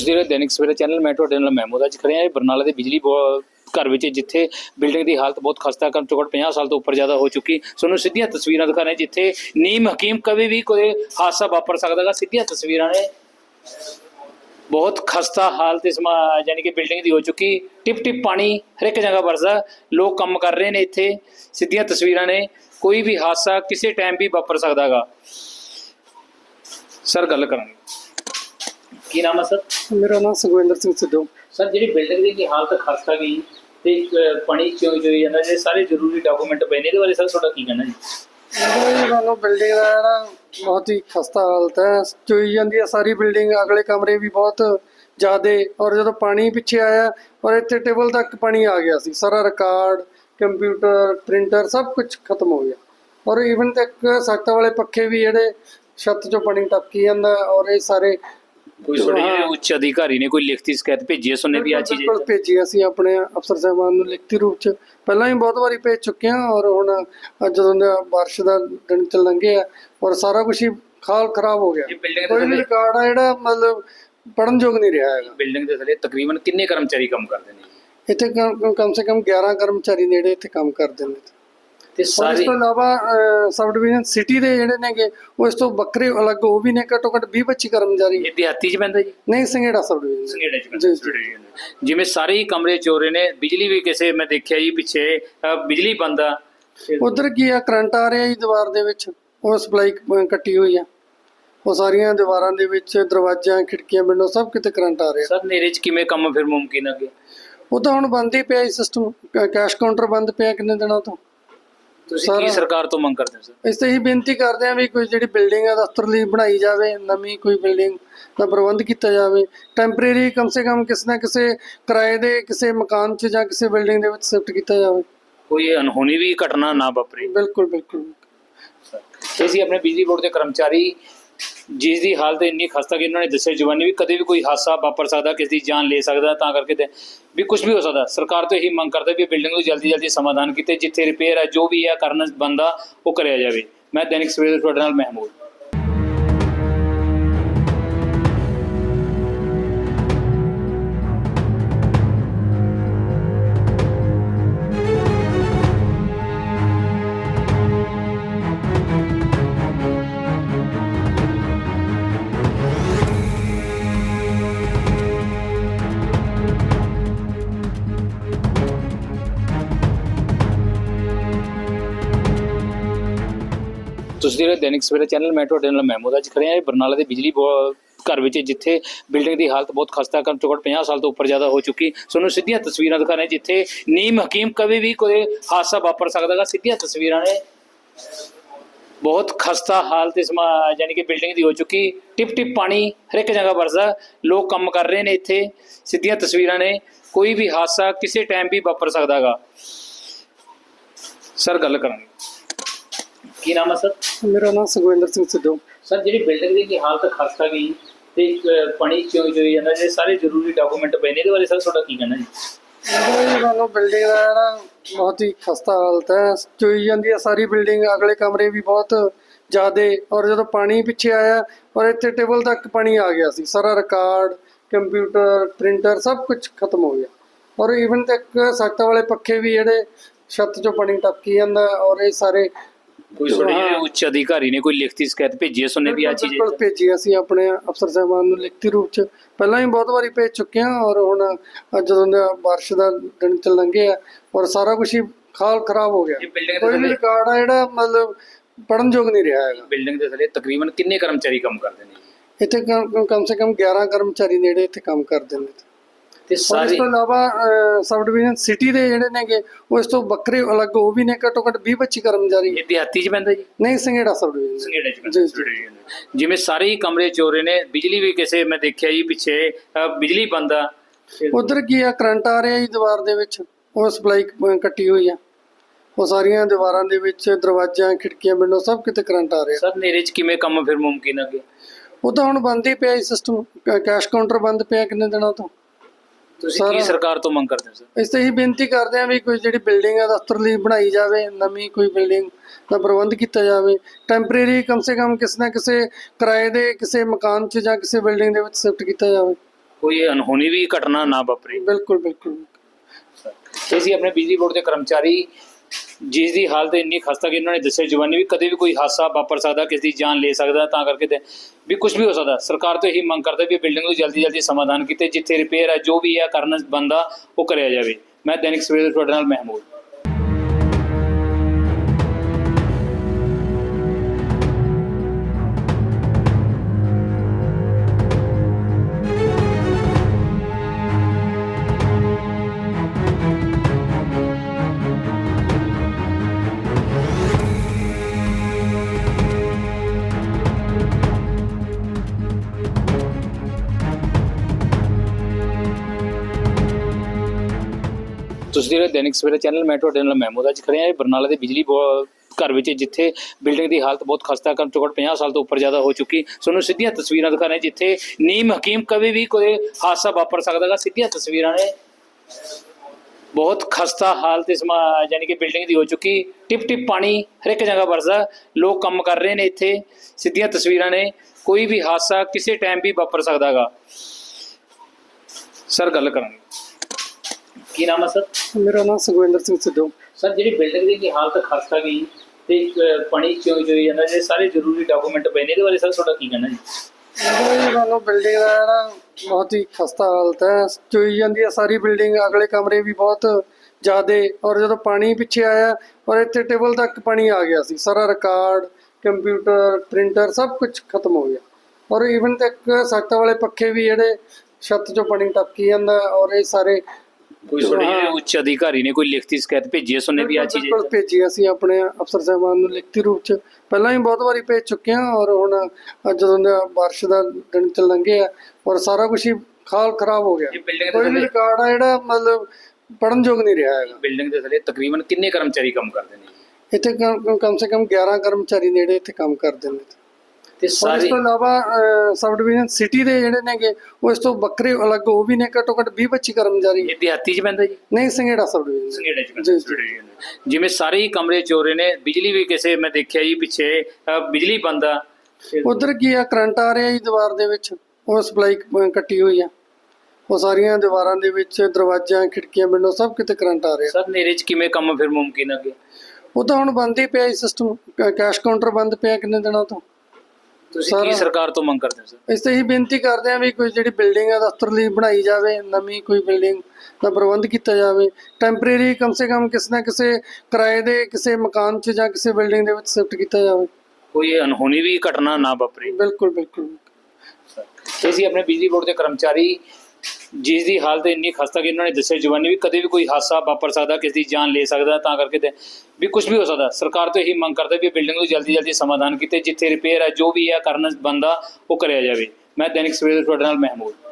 ਤੁਸੀਂ ਜਿਹੜੇ ਦੈਨਿਕ ਸਵੇਰਾ ਚੈਨਲ ਮੈਂ ਤੁਹਾਡੇ ਨਾਲ ਮਹਿਮੂਦ ਅੱਜ ਖੜੇ ਹਾਂ ਬਰਨਾਲਾ ਦੇ ਬਿਜਲੀ ਬੋ- ਘਰ ਵਿੱਚ ਜਿੱਥੇ ਬਿਲਡਿੰਗ ਦੀ ਹਾਲਤ ਬਹੁਤ ਖਸਤਾ ਕੰਮ ਚੋਕੜ 50 ਸਾਲ ਤੋਂ ਉੱਪਰ ਜ਼ਿਆਦਾ ਹੋ ਚੁੱਕੀ, ਤੁਹਾਨੂੰ ਸਿੱਧੀਆਂ ਤਸਵੀਰਾਂ ਦਿਖਾ ਰਹੇ ਜਿੱਥੇ ਨੀਮ ਹਕੀਮ ਕਦੇ ਵੀ ਕੋਈ ਹਾਦਸਾ ਵਾਪਰ ਸਕਦਾ ਗਾ ਸਿੱਧੀਆਂ ਤਸਵੀਰਾਂ ਨੇ। ਬਹੁਤ ਖਸਤਾ ਹਾਲਤ ਇਸ ਮਾ ਯਾਨੀ ਕਿ ਬਿਲਡਿੰਗ ਦੀ ਹੋ ਚੁੱਕੀ। ਟਿਪ ਟਿਪ ਪਾਣੀ ਹਰ ਇੱਕ ਜਗ੍ਹਾ ਵਰਸਦਾ। ਲੋਕ ਕੰਮ ਕਰ ਰਹੇ ਨੇ ਇੱਥੇ। ਸਿੱਧੀਆਂ ਤਸਵੀਰਾਂ ਨੇ। ਕੋਈ ਵੀ ਹਾਦਸਾ ਕਿਸੇ ਟਾਈਮ ਵੀ ਵਾਪਰ ਸਕਦਾਗਾ ਸਰ, ਗੱਲ ਕਰਾਂਗੇ। ਕੀ ਨਾਮ ਹੈ ਸਰ? ਮੇਰਾ ਨਾਮ ਸੁਖਵਿੰਦਰ ਸਿੰਘ ਸਿੱਧੂ। ਸਰ ਜਿਹੜੀ ਬਿਲਡਿੰਗ ਦੀ ਕੀ ਹਾਲਤ ਖਸਤਾ ਗਈ ਤੇ ਅਹ, ਪਾਣੀ ਕਿਉਂ ਚੋਈ ਜਾਂਦਾ ਜੇ ਸਾਰੇ ਜ਼ਰੂਰੀ ਡਾਕੂਮੈਂਟ ਪਏ ਨੇ ਇਹਦੇ ਬਾਰੇ ਸਰ ਤੁਹਾਡਾ ਕੀ ਕਹਿਣਾ ਜੀ? ਬਿਲਡਿੰਗ ਦਾ ਜਿਹੜਾ ਬਹੁਤ ਹੀ ਖਸਤਾ ਹਾਲਤ ਹੈ। ਚੋਈ ਜਾਂਦੀ ਹੈ ਸਾਰੀ ਬਿਲਡਿੰਗ ਅਗਲੇ ਕਮਰੇ ਵੀ ਬਹੁਤ ਜ਼ਿਆਦੇ ਔਰ ਜਦੋਂ ਪਾਣੀ ਪਿੱਛੇ ਆਇਆ ਔਰ ਇੱਥੇ ਟੇਬਲ ਤੱਕ ਪਾਣੀ ਆ ਗਿਆ ਸੀ। ਸਾਰਾ ਰਿਕਾਰਡ ਕੰਪਿਊਟਰ ਪ੍ਰਿੰਟਰ ਸਭ ਕੁਝ ਖਤਮ ਹੋ ਗਿਆ। ਔਰ ਇਵਨ ਤੱਕ ਸੱਤ ਵਾਲੇ ਪੱਖੇ ਵੀ ਜਿਹੜੇ ਛੱਤ ਚੋਂ ਪਾਣੀ ਟਪਕੀ ਜਾਂਦਾ ਔਰ ਇਹ ਸਾਰੇ ਕੋਈ ਹਾਂ। ਉੱਚ ਅਧਿਕਾਰੀ ਨੇ ਕੋਈ ਲਿਖਤੀ ਸ਼ਿਕਾਇਤ ਭੇਜੀ ਹੈ? ਸੁਣਨੇ ਵੀ ਆ ਚੀਜ਼ ਬਿਲਕੁਲ ਭੇਜੀ ਅਸੀਂ ਆਪਣੇ ਅਫਸਰ ਸਾਹਿਬਾਨ ਨੂੰ ਲਿਖਤੀ ਰੂਪ ਚ। ਪਹਿਲਾਂ ਹੀ ਬਹੁਤ ਵਾਰੀ ਭੇਜ ਚੁੱਕੇ ਹਾਂ ਔਰ ਹੁਣ ਜਦੋਂ ਦਾ ਬਾਰਿਸ਼ ਦਾ ਦਿਨ ਚੱਲ ਲੰਘੇ ਆ ਔਰ ਸਾਰਾ ਕੁਝ ਹੀ ਖਾਲ ਖਰਾਬ ਹੋ ਗਿਆ। ਕੋਈ ਵੀ ਰਿਕਾਰਡ ਆ ਜਿਹੜਾ ਮਤਲਬ ਪੜਨ ਯੋਗ ਨਹੀਂ ਰਿਹਾ ਹੈਗਾ। ਬਿਲਡਿੰਗ ਦੇ ਥੱਲੇ ਤਕਰੀਬਨ ਕਿੰਨੇ ਕਰਮਚਾਰੀ ਕੰਮ ਕਰਦੇ ਨੇ? ਇੱਥੇ ਕਮ ਸੇ ਕਮ 11 ਕਰਮਚਾਰੀ ਨੇੜੇ ਇੱਥੇ ਕੰਮ ਕਰਦੇ ਨੇ। ਔਰ ਇਸ ਸਾਰੇ ਤੋਂ ਇਲਾਵਾ ਸਬ ਡਿਵੀਜ਼ਨ ਸਿਟੀ ਦੇ ਜਿਹੜੇ ਨੇਗੇ ਉਹ ਇਸ ਤੋਂ ਵੱਖਰੇ ਅਲੱਗ ਉਹ ਵੀ ਨੇ ਘੱਟੋ ਘੱਟ 20 25 ਕਰਮਚਾਰੀ ਇਹ ਦਿਹਾਤੀ ਚ ਪੈਂਦਾ ਜੀ? ਨਹੀਂ ਸੰਘੇੜਾ ਸਬ ਡਿਵੀਜ਼ਨ ਸੰਘੇੜੇ ਚ ਜੀ, ਪੈਂਦਾ। ਜਿਵੇਂ ਸਾਰੇ ਹੀ ਕਮਰੇ ਚੋਰੇ ਨੇ ਬਿਜਲੀ ਵੀ ਕਿਸੇ ਮੈਂ ਦੇਖਿਆ ਜੀ ਪਿੱਛੇ ਬਿਜਲੀ ਬੰਦ ਆ। ਉਧਰ ਕੀ ਆ ਕਰੰਟ ਆ ਰਿਹਾ ਜੀ ਦੀਵਾਰ ਦੇ ਵਿੱਚ ਉਹ ਸਪਲਾਈ ਕੱਟੀ ਹੋਈ ਆ। ਉਹ ਸਾਰੀਆਂ ਦੀਵਾਰਾਂ ਦੇ ਵਿੱਚ ਦਰਵਾਜ਼ਿਆਂ ਖਿੜਕੀਆਂ ਵਿੰਡੋ ਸਭ ਕਿਤੇ ਕਰੰਟ ਆ ਰਿਹਾ। ਸਰ ਨੇਰੇ ਚ ਕਿਵੇਂ ਕੰਮ ਫਿਰ ਮੁਮਕਿਨ ਅੱਗੇ? ਉਹ ਤਾਂ ਹੁਣ ਬੰਦ ਹੀ ਪਿਆ ਸਿਸਟਮ ਕੈਸ਼ ਕਾਊਂਟਰ ਬੰਦ ਪਿਆ ਕਿੰਨੇ ਦਿਨਾਂ ਤੋਂ। ਤੁਸੀਂ ਕੀ ਸਰ- ਸਰਕਾਰ ਤੋਂ ਮੰਗ ਕਰਦੇ ਹੋ ਸਰ? ਇਸ ਤੇ ਹੀ ਬੇਨਤੀ ਕਰਦੇ ਆ ਵੀ ਕੋਈ ਜਿਹੜੀ ਬਿਲਡਿੰਗ ਆ ਦਫ਼ਤਰ ਲਈ ਬਣਾਈ ਜਾਵੇ ਨਵੀਂ ਕੋਈ ਬਿਲਡਿੰਗ ਦਾ ਪ੍ਰਬੰਧ ਕੀਤਾ ਜਾਵੇ। ਟੈਂਪਰੇਰੀ ਕਮ ਸੇ ਕਮ ਕਿਸੇ ਨਾ ਕਿਸੇ ਕਿਰਾਏ ਦੇ ਕਿਸੇ ਮਕਾਨ 'ਚ ਜਾਂ ਕਿਸੇ ਬਿਲਡਿੰਗ ਦੇ ਵਿੱਚ ਸ਼ਿਫਟ ਕੀਤਾ ਜਾਵੇ। ਕੋਈ ਅਨਹੋਣੀ ਵੀ ਘਟਨਾ ਨਾ ਵਾਪਰੇ। ਬਿਲਕੁਲ ਬਿਲਕੁਲ। ਇਹ ਸੀ ਆਪਣੇ ਬਿਜਲੀ ਬੋਰਡ ਦੇ ਕਰਮਚਾਰੀ ਜਿਸ ਦੀ ਹਾਲਤ ਇੰਨੀ ਖਸਤਾ ਕਿ ਇਹਨਾਂ ਨੇ ਦੱਸਿਆ ਜਵਾਨੀ ਵੀ ਕਦੇ ਵੀ ਕੋਈ ਹਾਦਸਾ ਵਾਪਰ ਸਕਦਾ, ਕਿਸੇ ਦੀ ਜਾਨ ਲੈ ਸਕਦਾ, ਤਾਂ ਕਰਕੇ ਤੇ ਵੀ ਕੁਝ ਵੀ ਹੋ ਸਕਦਾ। ਸਰਕਾਰ ਤੋਂ ਇਹੀ ਮੰਗ ਕਰਦੇ ਵੀ ਬਿਲਡਿੰਗ ਨੂੰ ਜਲਦੀ ਜਲਦੀ ਸਮਾਧਾਨ ਕੀਤੇ, ਜਿੱਥੇ ਰਿਪੇਅਰ ਹੈ, ਜੋ ਵੀ ਹੈ, ਕਰਨ ਬੰਦਾ ਉਹ ਕਰਿਆ ਜਾਵੇ। ਮੈਂ ਦੈਨਿਕ ਸਵੇਰ ਤੁਹਾਡੇ ਨਾਲ ਮਹਿਮੂਦ। ਤੁਸੀਂ ਜਿਹੜੇ ਦੈਨਿਕ ਸਵੇਰਾ ਚੈਨਲ ਮੈਂ ਤੁਹਾਡੇ ਨਾਲ ਮਹਿਮੂਦ ਅੱਜ ਖੜੇ ਹਾਂ ਇਹ ਬਰਨਾਲਾ ਦੇ ਬਿਜਲੀ ਬੋ- ਘਰ ਵਿੱਚ ਜਿੱਥੇ ਬਿਲਡਿੰਗ ਦੀ ਹਾਲਤ ਬਹੁਤ ਖਸਤਾ ਕੰਮ ਚੋਕੜ 50 ਸਾਲ ਤੋਂ ਉੱਪਰ ਜ਼ਿਆਦਾ ਹੋ ਚੁੱਕੀ, ਤੁਹਾਨੂੰ ਸਿੱਧੀਆਂ ਤਸਵੀਰਾਂ ਦਿਖਾ ਰਹੇ ਜਿੱਥੇ ਨੀਮ ਹਕੀਮ ਕਦੇ ਵੀ ਕੋਈ ਹਾਦਸਾ ਵਾਪਰ ਸਕਦਾਗਾ ਸਿੱਧੀਆਂ ਤਸਵੀਰਾਂ ਨੇ ਬਹੁਤ ਖਸਤਾ ਹਾਲਤ ਇਸ ਮਾ, ਯਾਨੀ ਕਿ ਬਿਲਡਿੰਗ ਦੀ ਹੋ ਚੁੱਕੀ। ਟਿਪ ਟਿਪ ਪਾਣੀ ਹਰ ਇੱਕ ਜਗ੍ਹਾ ਵਰਸਦਾ, ਲੋਕ ਕੰਮ ਕਰ ਰਹੇ ਨੇ ਇੱਥੇ। ਸਿੱਧੀਆਂ ਤਸਵੀਰਾਂ ਨੇ, ਕੋਈ ਵੀ ਹਾਦਸਾ ਕਿਸੇ ਟਾਈਮ ਵੀ ਵਾਪਰ ਸਕਦਾਗਾ ਸਰ, ਗੱਲ ਕਰਾਂਗੇ। ਕੀ ਨਾਮ ਹੈ ਸਰ? ਮੇਰਾ ਨਾਮ ਸੁਖਵਿੰਦਰ ਸਿੰਘ ਸਿੱਧੂ। ਸਰ ਜਿਹੜੀ ਬਿਲਡਿੰਗ ਦੀ ਕੀ ਹਾਲਤ ਖਸਤਾ ਗਈ ਤੇ ਪਾਣੀ ਕਿਉਂ ਚੋਈ ਜਾਂਦਾ ਜੇ ਸਾਰੇ ਜ਼ਰੂਰੀ ਡਾਕੂਮੈਂਟ ਪਏ ਨੇ ਇਹਦੇ ਬਾਰੇ ਸਰ ਤੁਹਾਡਾ ਕੀ ਕਹਿਣਾ ਜੀ? ਇਹ ਤੁਹਾਨੂੰ ਬਿਲਡਿੰਗ ਦਾ ਜਿਹੜਾ ਬਹੁਤ ਹੀ ਖਸਤਾ ਹਾਲਤ ਹੈ। ਚੋਈ ਜਾਂਦੀ ਹੈ ਸਾਰੀ ਬਿਲਡਿੰਗ ਅਗਲੇ ਕਮਰੇ ਵੀ ਬਹੁਤ ਜ਼ਿਆਦੇ ਔਰ ਜਦੋਂ ਪਾਣੀ ਪਿੱਛੇ ਆਇਆ ਔਰ ਇੱਥੇ ਟੇਬਲ ਤੱਕ ਪਾਣੀ ਆ ਗਿਆ ਸੀ। ਸਾਰਾ ਰਿਕਾਰਡ ਕੰਪਿਊਟਰ ਪ੍ਰਿੰਟਰ ਸਭ ਕੁਝ ਖਤਮ ਹੋ ਗਿਆ। ਔਰ ਇਵਨ ਤੱਕ ਸੱਤ ਵਾਲੇ ਪੱਖੇ ਵੀ ਜਿਹੜੇ ਛੱਤ ਚੋਂ ਪਾਣੀ ਟਪਕੀ ਜਾਂਦਾ ਔਰ ਇਹ ਸਾਰੇ ਕੋਈ ਤੁਹਾਡੇ ਜਿਹੜੇ ਹਾਂ। ਉੱਚ ਅਧਿਕਾਰੀ ਨੇ ਕੋਈ ਲਿਖਤੀ ਸ਼ਿਕਾਇਤ ਭੇਜੀ ਹੈ? ਸੁਣਨੇ ਵੀ ਆ ਚੀਜ਼ ਬਿਲਕੁਲ ਭੇਜੀ ਅਸੀਂ ਆਪਣੇ ਅਫਸਰ ਸਾਹਿਬਾਨ ਨੂੰ ਲਿਖਤੀ ਰੂਪ ਚ। ਪਹਿਲਾਂ ਹੀ ਬਹੁਤ ਵਾਰੀ ਭੇਜ ਚੁੱਕੇ ਹਾਂ ਔਰ ਹੁਣ ਅੱਜ ਜਦੋਂ ਦਾ ਬਾਰਿਸ਼ ਦਾ ਦਿਨ ਚੱਲ ਲੰਘੇ ਆ ਔਰ ਸਾਰਾ ਕੁਝ ਹੀ ਖਾਲ ਖਰਾਬ ਹੋ ਗਿਆ। ਇਹ building ਦੇ ਕੋਈ ਵੀ ਥੱਲੇ- ਰਿਕਾਰਡ ਆ ਜਿਹੜਾ ਮਤਲਬ ਪੜਨ ਯੋਗ ਨਹੀਂ ਰਿਹਾ ਹੈਗਾ। ਬਿਲਡਿੰਗ ਦੇ ਥੱਲੇ ਤਕਰੀਬਨ ਕਿੰਨੇ ਕਰਮਚਾਰੀ ਕੰਮ ਕਰਦੇ ਨੇ ਇੱਥੇ ਕਮ ਕਮ ਸੇ ਕਮ 11 ਕਰਮਚਾਰੀ ਨੇੜੇ ਇੱਥੇ ਕੰਮ ਕਰਦੇ ਨੇ। ਤੇ ਔਰ ਇਸ ਸਾਰੇ ਤੋਂ ਇਲਾਵਾ ਸਬ ਡਿਵੀਜ਼ਨ ਸਿਟੀ ਦੇ ਜਿਹੜੇ ਨੇਗੇ ਉਹ ਇਸ ਤੋਂ ਵੱਖਰੇ ਅਲੱਗ ਉਹ ਵੀ ਨੇ ਘੱਟੋ ਘੱਟ 20 25 ਕਰਮਚਾਰੀ। ਇਹ ਦਿਹਾਤੀ ਚ ਪੈਂਦਾ ਜੀ? ਨਹੀਂ ਸੰਘੇੜਾ ਸਬ ਡਿਵੀਜ਼ਨ ਸੰਘੇੜੇ ਚ ਜੀ, ਪੈਂਦਾ। ਜਿਵੇਂ ਸਾਰੇ ਹੀ ਕਮਰੇ ਚੋਰੇ ਨੇ ਬਿਜਲੀ ਵੀ ਕਿਸੇ ਮੈਂ ਦੇਖਿਆ ਜੀ ਪਿੱਛੇ ਬਿਜਲੀ ਬੰਦ ਆ। ਉਧਰ ਕੀ ਆ ਕਰੰਟ ਆ ਰਿਹਾ ਜੀ ਦੀਵਾਰ ਦੇ ਵਿੱਚ ਉਹ ਸਪਲਾਈ ਕੱਟੀ ਹੋਈ ਆ। ਉਹ ਸਾਰੀਆਂ ਦੀਵਾਰਾਂ ਦੇ ਵਿੱਚ ਦਰਵਾਜ਼ਿਆਂ ਖਿੜਕੀਆਂ ਵਿੰਡੋ ਸਭ ਕਿਤੇ ਕਰੰਟ ਆ ਰਿਹਾ। ਸਰ ਨੇਰੇ ਚ ਕਿਵੇਂ ਕੰਮ ਫਿਰ ਮੁਮਕਿਨ ਅੱਗੇ? ਉਹ ਤਾਂ ਹੁਣ ਬੰਦ ਹੀ ਪਿਆ ਸਿਸਟਮ ਕੈਸ਼ ਕਾਊਂਟਰ ਬੰਦ ਪਿਆ ਕਿੰਨੇ ਦਿਨਾਂ ਤੋਂ। ਤੁਸੀਂ ਕੀ ਸਾਰਾ- ਸਰਕਾਰ ਤੋਂ ਮੰਗ ਕਰਦੇ ਹੋ ਸਰ? ਇਸ ਤੇ ਹੀ ਬੇਨਤੀ ਕਰਦੇ ਆ ਵੀ ਕੋਈ ਜਿਹੜੀ ਬਿਲਡਿੰਗ ਆ ਦਫ਼ਤਰ ਲਈ ਬਣਾਈ ਜਾਵੇ ਨਵੀਂ ਕੋਈ ਬਿਲਡਿੰਗ ਦਾ ਪ੍ਰਬੰਧ ਕੀਤਾ ਜਾਵੇ। ਟੈਂਪਰੇਰੀ ਕਮ ਸੇ ਕਮ ਕਿਸੇ ਨਾ ਕਿਸੇ ਕਿਰਾਏ ਦੇ ਕਿਸੇ ਮਕਾਨ 'ਚ ਜਾਂ ਕਿਸੇ ਬਿਲਡਿੰਗ ਦੇ ਵਿੱਚ ਸ਼ਿਫਟ ਕੀਤਾ ਜਾਵੇ। ਕੋਈ ਅਨਹੋਣੀ ਵੀ ਘਟਨਾ ਨਾ ਵਾਪਰੇ। ਬਿਲਕੁਲ ਬਿਲਕੁਲ। ਇਹ ਸੀ ਆਪਣੇ ਬਿਜਲੀ ਬੋਰਡ ਦੇ ਕਰਮਚਾਰੀ ਜਿਸ ਦੀ ਹਾਲਤ ਇੰਨੀ ਖਸਤਾ ਕਿ ਇਹਨਾਂ ਨੇ ਦੱਸਿਆ ਜਵਾਨੀ ਵੀ ਕਦੇ ਵੀ ਕੋਈ ਹਾਦਸਾ ਵਾਪਰ ਸਕਦਾ, ਕਿਸੇ ਦੀ ਜਾਨ ਲੈ ਸਕਦਾ, ਤਾਂ ਕਰਕੇ ਵੀ ਕੁਝ ਵੀ ਹੋ ਸਕਦਾ। ਸਰਕਾਰ ਤੋਂ ਇਹੀ ਮੰਗ ਕਰਦੇ ਵੀ ਬਿਲਡਿੰਗ ਨੂੰ ਜਲਦੀ ਜਲਦੀ ਸਮਾਧਾਨ ਕੀਤੇ, ਜਿੱਥੇ ਰਿਪੇਅਰ ਹੈ, ਜੋ ਵੀ ਹੈ, ਕਰਨ ਬੰਦਾ ਉਹ ਕਰਿਆ ਜਾਵੇ। ਮੈਂ ਦੈਨਿਕ ਸਵੇਰ ਤੁਹਾਡੇ ਨਾਲ ਮਹਿਮੂਦ। ਤੁਸੀਂ ਜਿਹੜੇ ਦੈਨਿਕ ਸਵੇਰਾ ਚੈਨਲ ਮੈਂ ਤੁਹਾਡੇ ਨਾਲ ਮਹਿਮੂਦ ਅੱਜ ਖੜੇ ਹਾਂ ਇਹ ਬਰਨਾਲਾ ਦੇ ਬਿਜਲੀ ਬੋ- ਘਰ ਵਿੱਚ ਜਿੱਥੇ ਬਿਲਡਿੰਗ ਦੀ ਹਾਲਤ ਬਹੁਤ ਖਸਤਾ ਕਰ ਚੁੱਕਾ 50 ਸਾਲ ਤੋਂ ਉੱਪਰ ਜ਼ਿਆਦਾ ਹੋ ਚੁੱਕੀ, ਤੁਹਾਨੂੰ ਸਿੱਧੀਆਂ ਤਸਵੀਰਾਂ ਦਿਖਾ ਰਹੇ ਜਿੱਥੇ ਨੀਮ ਹਕੀਮ ਕਦੇ ਵੀ ਕੋਈ ਹਾਦਸਾ ਵਾਪਰ ਸਕਦਾਗਾ। ਸਿੱਧੀਆਂ ਤਸਵੀਰਾਂ ਨੇ ਬਹੁਤ ਖਸਤਾ ਹਾਲਤ ਇਸ ਯਾਨੀ ਕਿ ਬਿਲਡਿੰਗ ਦੀ ਹੋ ਚੁੱਕੀ। ਟਿਪ ਟਿਪ ਪਾਣੀ ਹਰ ਇੱਕ ਜਗ੍ਹਾ ਵਰਸਦਾ, ਲੋਕ ਕੰਮ ਕਰ ਰਹੇ ਨੇ ਇੱਥੇ। ਸਿੱਧੀਆਂ ਤਸਵੀਰਾਂ ਨੇ, ਕੋਈ ਵੀ ਹਾਦਸਾ ਕਿਸੇ ਟਾਈਮ ਵੀ ਵਾਪਰ ਸਕਦਾਗਾ। ਸਰ, ਗੱਲ ਕਰਾਂਗੇ। ਕੀ ਨਾਮ ਹੈ ਸਰ? ਮੇਰਾ ਨਾਮ ਸੁਖਵਿੰਦਰ ਸਿੰਘ ਸਿੱਧੂ। ਸਰ ਜਿਹੜੀ ਬਿਲਡਿੰਗ ਦੀ ਕੀ ਹਾਲਤ ਖਸਤਾ ਗਈ ਤੇ ਪਾਣੀ ਚੋਈ ਚੋਈ ਜਾਂਦਾ? ਜੇ ਸਾਰੇ ਜ਼ਰੂਰੀ ਡਾਕੂਮੈਂਟ ਪਏ ਨੇ ਇਹਦੇ ਬਾਰੇ ਸਰ ਤੁਹਾਡਾ ਕੀ ਕਹਿਣਾ ਜੀ? ਸਾਨੂੰ ਬਿਲਡਿੰਗ ਦਾ ਜਿਹੜਾ ਬਹੁਤ ਹੀ ਖਸਤਾ ਹਾਲਤ ਹੈ। ਚੋਈ ਜਾਂਦੀ ਹੈ ਸਾਰੀ ਬਿਲਡਿੰਗ ਅਗਲੇ ਕਮਰੇ ਵੀ ਬਹੁਤ ਜ਼ਿਆਦੇ। ਔਰ ਜਦੋਂ ਪਾਣੀ ਪਿੱਛੇ ਆਇਆ ਔਰ ਇੱਥੇ ਟੇਬਲ ਤੱਕ ਪਾਣੀ ਆ ਗਿਆ ਸੀ। ਸਾਰਾ ਰਿਕਾਰਡ ਕੰਪਿਊਟਰ ਪ੍ਰਿੰਟਰ ਸਭ ਕੁਝ ਖਤਮ ਹੋ ਗਿਆ। ਔਰ ਇਵਨ ਤੱਕ ਸੱਤ ਵਾਲੇ ਪੱਖੇ ਵੀ ਜਿਹੜੇ ਛੱਤ 'ਚੋਂ ਪਾਣੀ ਟਪਕੀ ਜਾਂਦਾ ਔਰ ਇਹ ਸਾਰੇ ਕੋਈ ਤੁਹਾਡੇ ਜਿਹੜੇ ਹਾਂ। ਉੱਚ ਅਧਿਕਾਰੀ ਨੇ ਕੋਈ ਲਿਖਤੀ ਸ਼ਿਕਾਇਤ ਭੇਜੀ ਹੈ ਸੁਣਨੇ ਵੀ ਆ ਚੀਜ਼ ਬਿਲਕੁਲ ਭੇਜੀ ਅਸੀਂ ਆਪਣੇ ਅਫਸਰ ਸਾਹਿਬਾਨ ਨੂੰ ਲਿਖਤੀ ਰੂਪ 'ਚ। ਪਹਿਲਾਂ ਹੀ ਬਹੁਤ ਵਾਰੀ ਭੇਜ ਚੁੱਕੇ ਹਾਂ ਔਰ ਹੁਣ ਅੱਜ ਜਦੋਂ ਦਾ ਬਾਰਿਸ਼ ਦਾ ਦਿਨ ਚੱਲ ਲੰਘੇ ਆ ਔਰ ਸਾਰਾ ਕੁਝ ਹੀ ਖਾਲ ਖਰਾਬ ਹੋ ਗਿਆ। ਇਹ building ਦੇ ਕੋਈ ਵੀ ਥੱਲੇ- ਰਿਕਾਰਡ ਆ ਜਿਹੜਾ ਮਤਲਬ ਪੜਨ ਯੋਗ ਨਹੀਂ ਰਿਹਾ ਹੈਗਾ। ਬਿਲਡਿੰਗ ਦੇ ਥੱਲੇ ਤਕਰੀਬਨ ਕਿੰਨੇ ਕਰਮਚਾਰੀ ਕੰਮ ਕਰਦੇ ਨੇ? ਇੱਥੇ ਕਮ ਕਮ ਸੇ ਕਮ 11 ਕਰਮਚਾਰੀ ਨੇੜੇ ਇੱਥੇ ਕੰਮ ਕਰਦੇ ਨੇ। ਤੇ ਔਰ ਇਸ ਸਾਰੇ ਤੋਂ ਇਲਾਵਾ ਸਬ ਡਿਵੀਜ਼ਨ ਸਿਟੀ ਦੇ ਜਿਹੜੇ ਨੇਗੇ ਉਹ ਇਸ ਤੋਂ ਵੱਖਰੇ ਅਲੱਗ ਉਹ ਵੀ ਨੇ ਘੱਟੋ ਘੱਟ 20 25 ਕਰਮਚਾਰੀ। ਇਹ ਦਿਹਾਤੀ ਚ ਪੈਂਦਾ ਜੀ? ਨਹੀਂ ਸੰਘੇੜਾ ਸਬ ਡਿਵੀਜ਼ਨ ਸੰਘੇੜੇ ਚ ਜੀ, ਪੈਂਦਾ ਜੀ। ਜਿਵੇਂ ਸਾਰੇ ਹੀ ਕਮਰੇ ਚੋਰੇ ਨੇ ਬਿਜਲੀ ਵੀ ਕਿਸੇ ਮੈਂ ਦੇਖਿਆ ਜੀ ਪਿੱਛੇ ਅਹ, ਬਿਜਲੀ ਬੰਦ ਆ। ਉਧਰ ਕੀ ਆ ਕਰੰਟ ਆ ਰਿਹਾ ਜੀ ਦੀਵਾਰ ਦੇ ਵਿੱਚ ਉਹ ਸਪਲਾਈ ਕੱਟੀ ਹੋਈ ਆ। ਉਹ ਸਾਰੀਆਂ ਦੀਵਾਰਾਂ ਦੇ ਵਿੱਚ ਦਰਵਾਜ਼ਿਆਂ ਖਿੜਕੀਆਂ ਵਿੰਡੋ ਸਭ ਕਿਤੇ ਕਰੰਟ ਆ ਰਿਹਾ। ਸਰ ਨੇਰੇ ਚ ਕਿਵੇਂ ਕੰਮ ਫਿਰ ਮੁਮਕਿਨ ਅੱਗੇ? ਉਹ ਤਾਂ ਹੁਣ ਬੰਦ ਹੀ ਪਿਆ ਸਿਸਟਮ ਕੈਸ਼ ਕਾਊਂਟਰ ਬੰਦ ਪਿਆ ਕਿੰਨੇ ਦਿਨਾਂ ਤੋਂ? ਤੁਸੀਂ ਕੀ ਸਾਰਾ- ਸਰਕਾਰ ਤੋਂ ਮੰਗ ਕਰਦੇ ਹੋ ਸਰ? ਇਸ ਤੇ ਹੀ ਬੇਨਤੀ ਕਰਦੇ ਆ ਵੀ ਕੋਈ ਜਿਹੜੀ ਬਿਲਡਿੰਗ ਆ ਦਫ਼ਤਰ ਲਈ ਬਣਾਈ ਜਾਵੇ ਨਵੀਂ ਕੋਈ ਬਿਲਡਿੰਗ ਦਾ ਪ੍ਰਬੰਧ ਕੀਤਾ ਜਾਵੇ। ਟੈਂਪਰੇਰੀ ਕਮ ਸੇ ਕਮ ਕਿਸੇ ਨਾ ਕਿਸੇ ਕਿਰਾਏ ਦੇ ਕਿਸੇ ਮਕਾਨ 'ਚ ਜਾਂ ਕਿਸੇ ਬਿਲਡਿੰਗ ਦੇ ਵਿੱਚ ਸ਼ਿਫਟ ਕੀਤਾ ਜਾਵੇ। ਕੋਈ ਅਨਹੋਣੀ ਵੀ ਘਟਨਾ ਨਾ ਵਾਪਰੇ। ਬਿਲਕੁਲ ਬਿਲਕੁਲ। ਇਹ ਸੀ ਆਪਣੇ ਬਿਜਲੀ ਬੋਰਡ ਦੇ ਕਰਮਚਾਰੀ ਜਿਸ ਦੀ ਹਾਲਤ ਇੰਨੀ ਖਸਤਾ ਕਿ ਇਹਨਾਂ ਨੇ ਦੱਸਿਆ ਜਵਾਨੀ ਵੀ ਕਦੇ ਵੀ ਕੋਈ ਹਾਦਸਾ ਵਾਪਰ ਸਕਦਾ, ਕਿਸੇ ਦੀ ਜਾਨ ਲੈ ਸਕਦਾ, ਤਾਂ ਕਰਕੇ ਤੇ ਵੀ ਕੁਝ ਵੀ ਹੋ ਸਕਦਾ। ਸਰਕਾਰ ਤੋਂ ਇਹੀ ਮੰਗ ਕਰਦੇ ਵੀ ਬਿਲਡਿੰਗ ਨੂੰ ਜਲਦੀ ਜਲਦੀ ਸਮਾਧਾਨ ਕੀਤੇ, ਜਿੱਥੇ ਰਿਪੇਅਰ ਹੈ, ਜੋ ਵੀ ਹੈ, ਕਰਨ ਬੰਦਾ ਉਹ ਕਰਿਆ ਜਾਵੇ। ਮੈਂ ਦੈਨਿਕ ਸਵੇਰ ਤੁਹਾਡੇ ਨਾਲ ਮਹਿਮੂਦ।